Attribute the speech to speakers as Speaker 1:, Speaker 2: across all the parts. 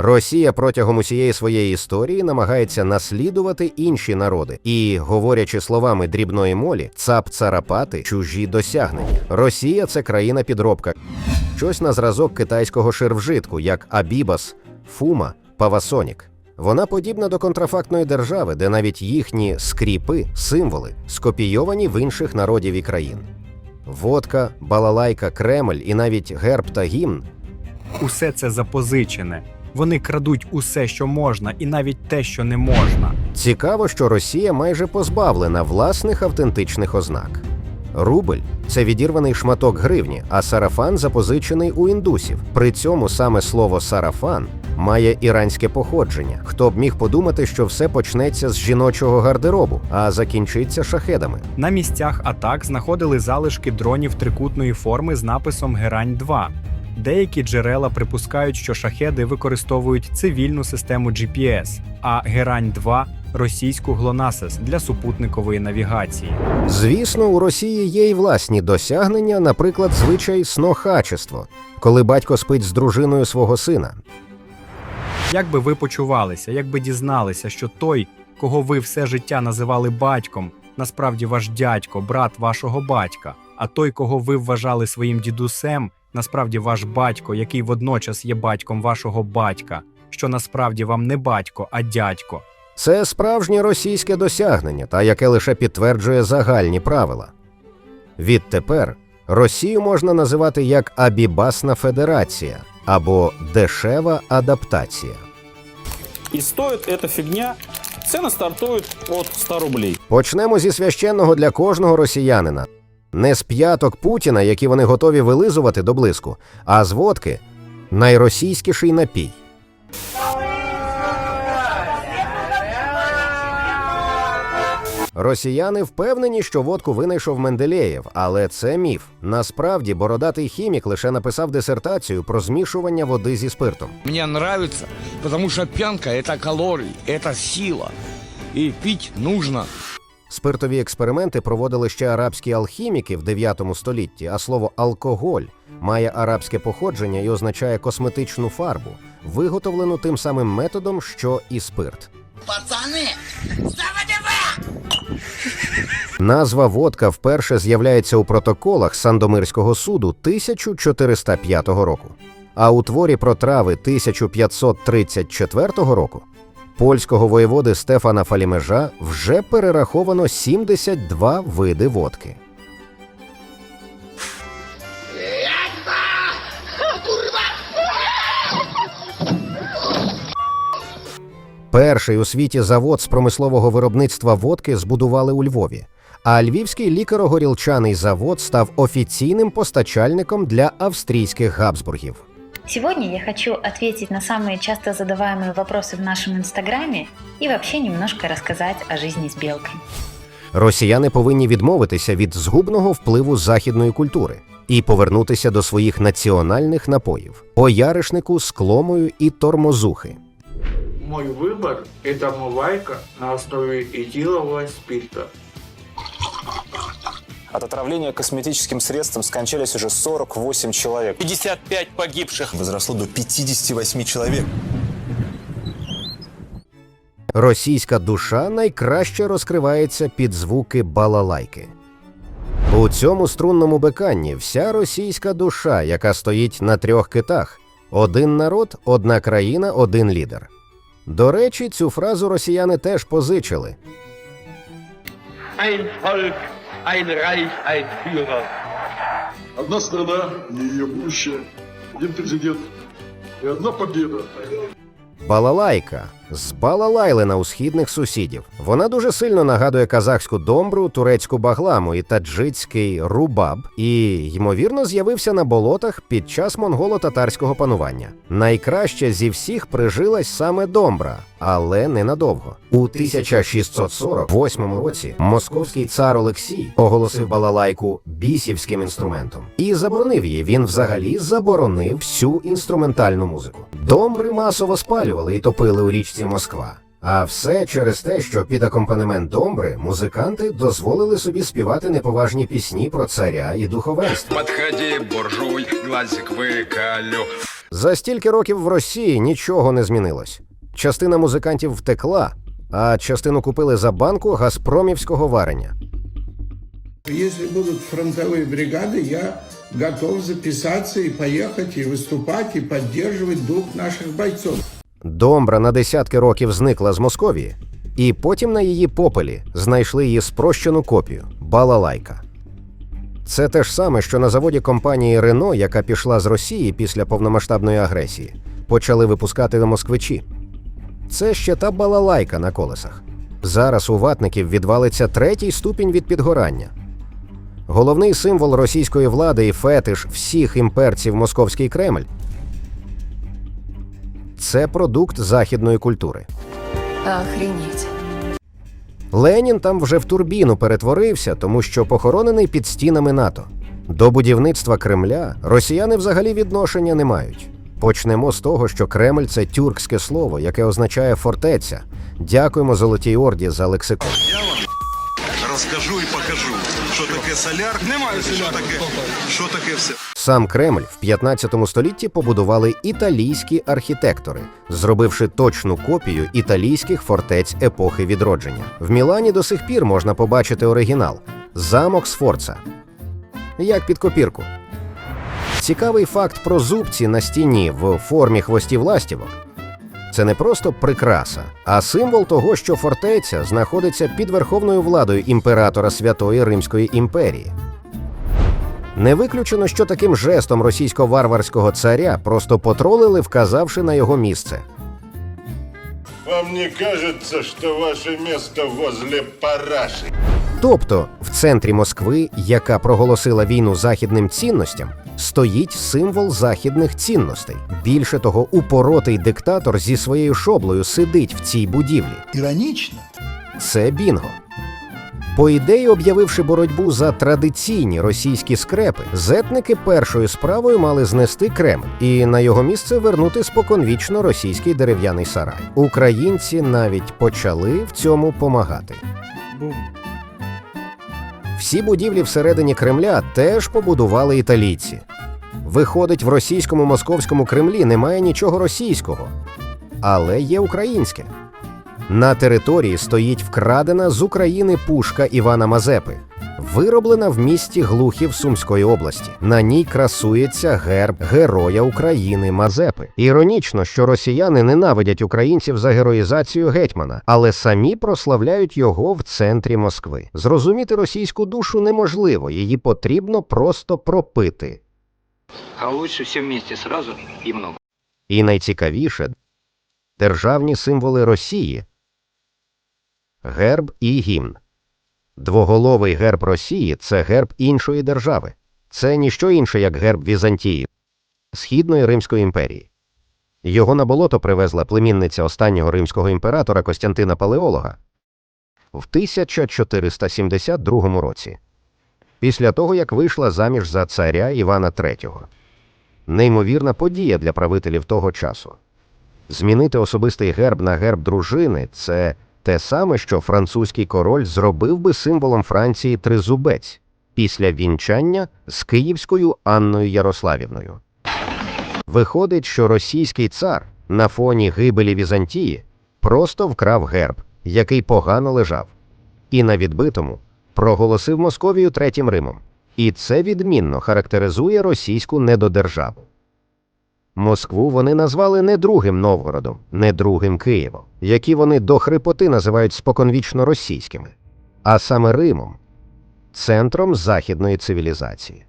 Speaker 1: Росія протягом усієї своєї історії намагається наслідувати інші народи і, говорячи словами дрібної молі, цап царапати чужі досягнення. Росія це країна підробка, щось на зразок китайського ширвжитку, як Абібас, Фума, Павасонік. Вона подібна до контрафактної держави, де навіть їхні скріпи, символи скопійовані в інших народів і країн. Водка, балалайка, Кремль і навіть герб та гімн
Speaker 2: Усе це запозичене. Вони крадуть усе, що можна, і навіть те, що не можна.
Speaker 1: Цікаво, що Росія майже позбавлена власних автентичних ознак. Рубль це відірваний шматок гривні, а сарафан запозичений у індусів. При цьому саме слово сарафан має іранське походження. Хто б міг подумати, що все почнеться з жіночого гардеробу, а закінчиться шахедами.
Speaker 2: На місцях атак знаходили залишки дронів трикутної форми з написом Герань 2 Деякі джерела припускають, що шахеди використовують цивільну систему GPS, а Герань 2 російську ГЛОНАСС для супутникової навігації.
Speaker 1: Звісно, у Росії є й власні досягнення, наприклад, звичай снохачество, коли батько спить з дружиною свого сина.
Speaker 2: Як би ви почувалися, якби дізналися, що той, кого ви все життя називали батьком, насправді ваш дядько, брат вашого батька, а той, кого ви вважали своїм дідусем, насправді ваш батько, який водночас є батьком вашого батька, що насправді вам не батько, а дядько.
Speaker 1: Це справжнє російське досягнення, та яке лише підтверджує загальні правила. Відтепер Росію можна називати як Абібасна Федерація або дешева адаптація.
Speaker 3: И стоит эта фигня, цены стартуют от 100 рублей.
Speaker 1: Почнемо зі священного для кожного росіянина. Не з п'яток Путіна, які вони готові вилизувати до блиску, а з водки найросійськіший напій. Росіяни впевнені, що водку винайшов Менделєєв, але це міф. Насправді бородатий хімік лише написав дисертацію про змішування води зі спиртом.
Speaker 4: Мне нравится, потому что пьянка – это калории, это сила. И пить нужно.
Speaker 1: Спиртові експерименти проводили ще арабські алхіміки в 9 столітті, а слово алкоголь має арабське походження і означає косметичну фарбу, виготовлену тим самим методом, що і спирт.
Speaker 5: Пацаны,
Speaker 1: Назва водка вперше з'являється у протоколах Сандомирського суду 1405 року. А у творі про трави 1534 року польського воєводи Стефана Фалімежа вже перераховано 72 види водки. Перший у світі завод з промислового виробництва водки збудували у Львові. А львівський лікаро-горілчаний завод став офіційним постачальником для австрійських габсбургів.
Speaker 6: Сегодня я хочу ответить на самые часто задаваемые вопросы в нашем инстаграме и вообще немножко рассказать о жизни с белкой.
Speaker 1: Росіяни повинні відмовитися від згубного впливу західної культури і повернутися до своїх національних напоїв по яришнику, скломою і тормозухи.
Speaker 7: Мой выбор – это омывайка на основе этилового спирта.
Speaker 8: От отравления косметическим средством скончались уже 48 человек.
Speaker 3: 55 погибших.
Speaker 9: возросло до 58 человек.
Speaker 1: Російська душа найкраще розкривається під звуки балалайки. У цьому струнному беканні вся російська душа, яка стоїть на трьох китах: один народ, одна країна, один лідер. До речі, цю фразу росіяни теж позичили.
Speaker 7: Ein Volk, ein Reich, ein Führer.
Speaker 10: Одна страна, и ее будущее, один президент и одна победа.
Speaker 1: Балалайка збалалайлена у східних сусідів. Вона дуже сильно нагадує казахську домбру, турецьку багламу і таджицький рубаб, і ймовірно з'явився на болотах під час монголо-татарського панування. Найкраще зі всіх прижилась саме домбра, але ненадовго. У 1648 році московський цар Олексій оголосив балалайку бісівським інструментом і заборонив її. Він взагалі заборонив всю інструментальну музику. Домбри масово спалювали і топили у річці Москва. А все через те, що під акомпанемент домбри музиканти дозволили собі співати неповажні пісні про царя і духовенство.
Speaker 5: Подходи, буржуй, глазик выколю.
Speaker 1: За стільки років в Росії нічого не змінилось. Частина музикантів втекла, а частину купили за банку газпромівського варення.
Speaker 11: Если будут фронтовые бригады, я готов записаться и поехать, и выступать, и поддерживать дух наших бойцов.
Speaker 1: Домбра на десятки років зникла з Московії, і потім на її попелі знайшли її спрощену копію балалайка. Це те ж саме, що на заводі компанії Рено, яка пішла з Росії після повномасштабної агресії, почали випускати москвичі. Це ще та балалайка на колесах. Зараз у ватників відвалиться третій ступінь від підгорання. Головний символ російської влади і фетиш всіх імперців Московський Кремль це продукт західної культури.
Speaker 12: Охренеть.
Speaker 1: Ленін там вже в турбіну перетворився, тому що похоронений під стінами НАТО. До будівництва Кремля росіяни взагалі відношення не мають. Почнемо з того, що Кремль це тюркське слово, яке означає фортеця. Дякуємо Золотій Орді за лексикон.
Speaker 5: Розкажу і покажу, таке соляр. Немає що таке, що таке все.
Speaker 1: Сам Кремль в 15 столітті побудували італійські архітектори, зробивши точну копію італійських фортець епохи відродження. В Мілані до сих пір можна побачити оригінал замок Сфорца. Як під копірку. Цікавий факт про зубці на стіні в формі хвостів ластівок. Це не просто прикраса, а символ того, що фортеця знаходиться під верховною владою імператора Святої Римської імперії. Не виключено, що таким жестом російсько-варварського царя просто потролили, вказавши на його місце.
Speaker 10: Вам не кажется, что ваше место возле параши?
Speaker 1: Тобто, в центрі Москви, яка проголосила війну західним цінностям, стоїть символ західних цінностей. Більше того, упоротий диктатор зі своєю шоблею сидить в цій будівлі.
Speaker 9: Иронично.
Speaker 1: Це бінго. По ідеї, об'явивши боротьбу за традиційні російські скрепи, зетники першою справою мали знести Кремль і на його місце вернути споконвічно російський дерев'яний сарай. Українці навіть почали в цьому помагати. Всі будівлі всередині Кремля теж побудували італійці. Виходить, в російському московському Кремлі немає нічого російського, але є українське. На території стоїть вкрадена з України пушка Івана Мазепи, вироблена в місті Глухів Сумської області. На ній красується герб Героя України Мазепи. Іронічно, що росіяни ненавидять українців за героїзацію гетьмана, але самі прославляють його в центрі Москви. Зрозуміти російську душу неможливо, її потрібно просто пропити.
Speaker 5: А лучше все вместе сразу и много.
Speaker 1: І найцікавіше державні символи Росії герб і гімн. Двоголовий герб Росії це герб іншої держави. Це ніщо інше, як герб Візантії, Східної Римської імперії. Його на болото привезла племінниця останнього римського імператора Костянтина Палеолога в 1472 році, після того як вийшла заміж за царя Івана III. Неймовірна подія для правителів того часу. Змінити особистий герб на герб дружини це те саме, що французький король зробив би символом Франції тризубець після вінчання з київською Анною Ярославівною. Виходить, що російський цар на фоні гибелі Візантії просто вкрав герб, який погано лежав, і на відбитому проголосив Московію третім Римом. І це відмінно характеризує російську недодержаву. Москву вони назвали не другим Новгородом, не другим Києвом, які вони до хрипоти називають споконвічно російськими, а саме Римом, центром західної цивілізації.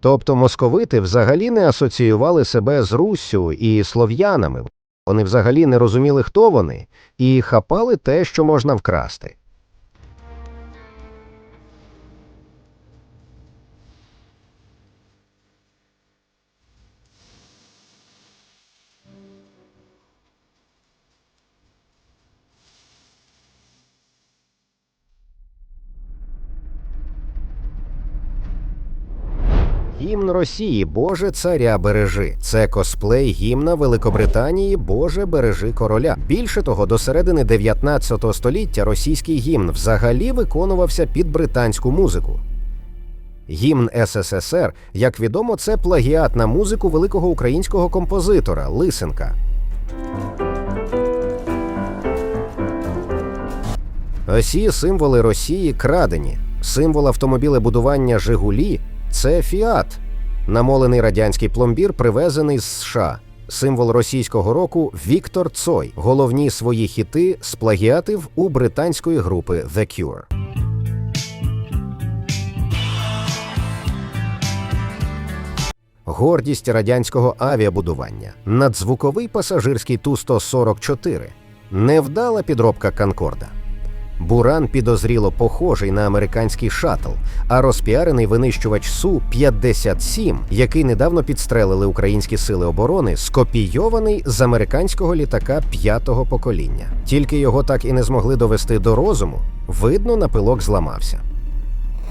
Speaker 1: Тобто московити взагалі не асоціювали себе з Руссю і слов'янами, вони взагалі не розуміли, хто вони, і хапали те, що можна вкрасти. Гімн Росії Боже царя бережи. Це косплей гімна Великобританії Боже бережи короля. Більше того, до середини 19 століття російський гімн взагалі виконувався під британську музику. Гімн СССР, як відомо, це плагіат на музику великого українського композитора Лисенка. Осі символи Росії крадені. Символ автомобілебудування Жигулі це Фіат. Намолений радянський пломбір привезений з США. Символ російського року Віктор Цой. Головні свої хіти сплагіатив у британської групи The Cure. Гордість радянського авіабудування. Надзвуковий пасажирський Ту-144. Невдала підробка Конкорда. Буран підозріло похожий на американський шатл, а розпіарений винищувач Су-57, який недавно підстрелили українські сили оборони, скопійований з американського літака п'ятого покоління. Тільки його так і не змогли довести до розуму. Видно, напилок зламався.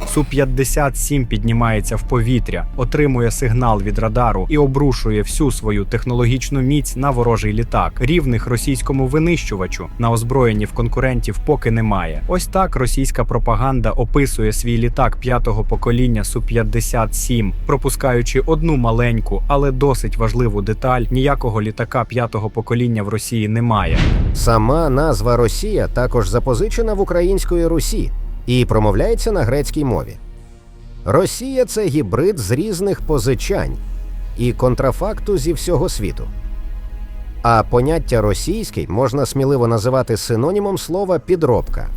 Speaker 2: Су-57 піднімається в повітря, отримує сигнал від радару і обрушує всю свою технологічну міць на ворожий літак. Рівних російському винищувачу на озброєнні в конкурентів поки немає. Ось так російська пропаганда описує свій літак п'ятого покоління Су-57, пропускаючи одну маленьку, але досить важливу деталь: ніякого літака п'ятого покоління в Росії немає.
Speaker 1: Сама назва Росія також запозичена в української Русі і промовляється на грецькій мові. Росія це гібрид з різних позичань і контрафакту зі всього світу. А поняття російський можна сміливо називати синонімом слова підробка.